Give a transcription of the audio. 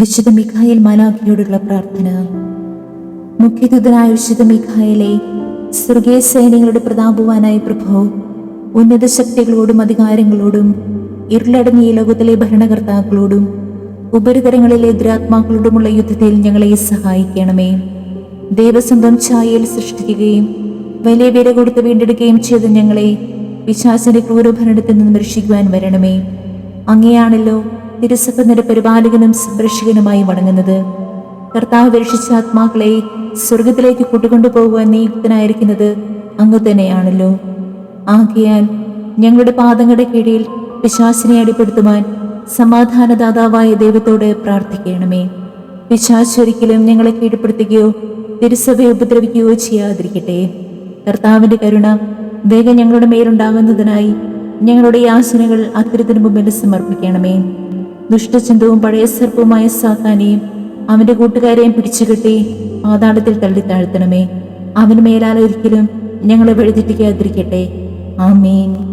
വിശുദ്ധ മിഖായൽ മാലാഖിയോടുള്ള പ്രാർത്ഥന. മുഖ്യദൂതനായ വിശുദ്ധ മിഖായലെ സ്വർഗീയ സൈന്യങ്ങളുടെ പ്രതാപവാനായ പ്രഭോ ഉന്നത ശക്തികളോടും അധികാരങ്ങളോടും ഇരുളടങ്ങിയ ലോകത്തിലെ ഭരണകർത്താക്കളോടും ഉപരിതലങ്ങളിലെ ദുരാത്മാക്കളോടുമുള്ള യുദ്ധത്തിൽ ഞങ്ങളെ സഹായിക്കണമേ. ദൈവസ്വന്തം ഛായയിൽ സൃഷ്ടിക്കുകയും വലിയ വില കൊടുത്ത് വീണ്ടെടുക്കുകയും ചെയ്ത ഞങ്ങളെ വിശ്വാസിന്റെ ക്രൂരഭരണത്തിൽ നിന്ന് രക്ഷിക്കുവാൻ വരണമേ. അങ്ങയാണല്ലോ തിരുസഭ നിര പരിപാലകനും സംരക്ഷകനുമായി വണങ്ങുന്നത്. കർത്താവ് രക്ഷിച്ച ആത്മാക്കളെ സ്വർഗത്തിലേക്ക് കൂട്ടിക്കൊണ്ടു പോകുവാൻ നിയുക്തനായിരിക്കുന്നത് അങ്ങ് തന്നെയാണല്ലോ. ആകയാൽ ഞങ്ങളുടെ പാദങ്ങളുടെ കീഴിൽ പിശാസിനെ അടിപ്പെടുത്തുവാൻ സമാധാനദാതാവായ ദൈവത്തോട് പ്രാർത്ഥിക്കണമേ. പിശാസ് ഒരിക്കലും ഞങ്ങളെ കീഴ്പ്പെടുത്തുകയോ തിരുസഭയെ ഉപദ്രവിക്കുകയോ ചെയ്യാതിരിക്കട്ടെ. കർത്താവിന്റെ കരുണ വേഗം ഞങ്ങളുടെ മേലുണ്ടാകുന്നതിനായി ഞങ്ങളുടെ യാസനകൾ അത്തരത്തിന് മുമ്പിൽ സമർപ്പിക്കണമേ. ദുഷ്ടചിന്തവും പഴയ സർപ്പവുമായ സാത്താനെയും അവന്റെ കൂട്ടുകാരെയും പിടിച്ചുകെട്ടി പാതാളത്തിൽ തള്ളി താഴ്ത്തണമേ. അവന് മേലാൽ ഒരിക്കലും ഞങ്ങളെ വഴിതെറ്റിക്കാതിരിക്കട്ടെ. ആമേൻ.